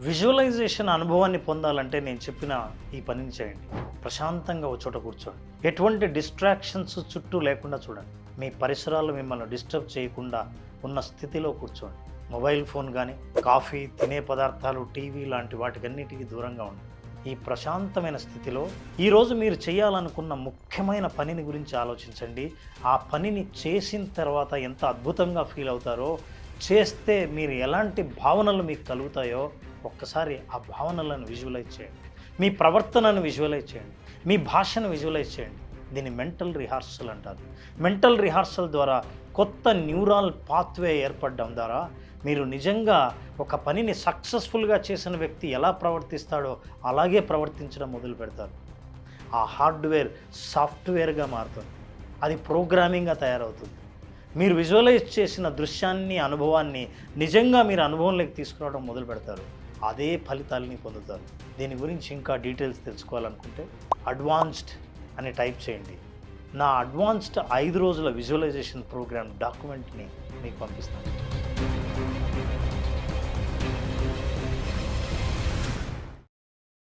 Visualisation అనుభవాన్ని పొందాలంటే నేను చెప్పిన ఈ పనిని చేయండి. ప్రశాంతంగా ఒక చోట కూర్చోండి. ఎటువంటి డిస్ట్రాక్షన్స్ చుట్టూ లేకుండా చూడండి. మీ పరిసరాలు మిమ్మల్ని డిస్టర్బ్ చేయకుండా ఉన్న స్థితిలో కూర్చోండి. మొబైల్ ఫోన్ కానీ కాఫీ తినే పదార్థాలు టీవీ లాంటి వాటికన్నిటికీ దూరంగా ఉండండి. ఈ ప్రశాంతమైన స్థితిలో ఈరోజు మీరు చేయాలనుకున్న ముఖ్యమైన పనిని గురించి ఆలోచించండి. ఆ పనిని చేసిన తర్వాత ఎంత అద్భుతంగా ఫీల్ అవుతారో చేస్తే మీరు ఎలాంటి భావనలు మీకు కలుగుతాయో ఒక్కసారి ఆ భావనలను విజువలైజ్ చేయండి. మీ ప్రవర్తనను విజువలైజ్ చేయండి. మీ భాషను విజువలైజ్ చేయండి. దీన్ని మెంటల్ రిహార్సల్ అంటారు. మెంటల్ రిహార్సల్ ద్వారా కొత్త న్యూరాల్ పాత్వే ఏర్పడడం ద్వారా మీరు నిజంగా ఒక పనిని సక్సెస్ఫుల్గా చేసిన వ్యక్తి ఎలా ప్రవర్తిస్తాడో అలాగే ప్రవర్తించడం మొదలు పెడతారు. ఆ హార్డ్వేర్ సాఫ్ట్వేర్గా మారుతుంది. అది ప్రోగ్రామింగ్గా తయారవుతుంది. మీరు విజువలైజ్ చేసిన దృశ్యాన్ని అనుభవాన్ని నిజంగా మీరు అనుభవంలోకి తీసుకురావడం మొదలు పెడతారు. అదే ఫలితాలని పొందుతారు. దీని గురించి ఇంకా డీటెయిల్స్ తెలుసుకోవాలనుకుంటే అడ్వాన్స్డ్ అని టైప్ చేయండి. నా అడ్వాన్స్డ్ ఐదు రోజుల విజువలైజేషన్ ప్రోగ్రామ్ డాక్యుమెంట్ని మీకు పంపిస్తాను.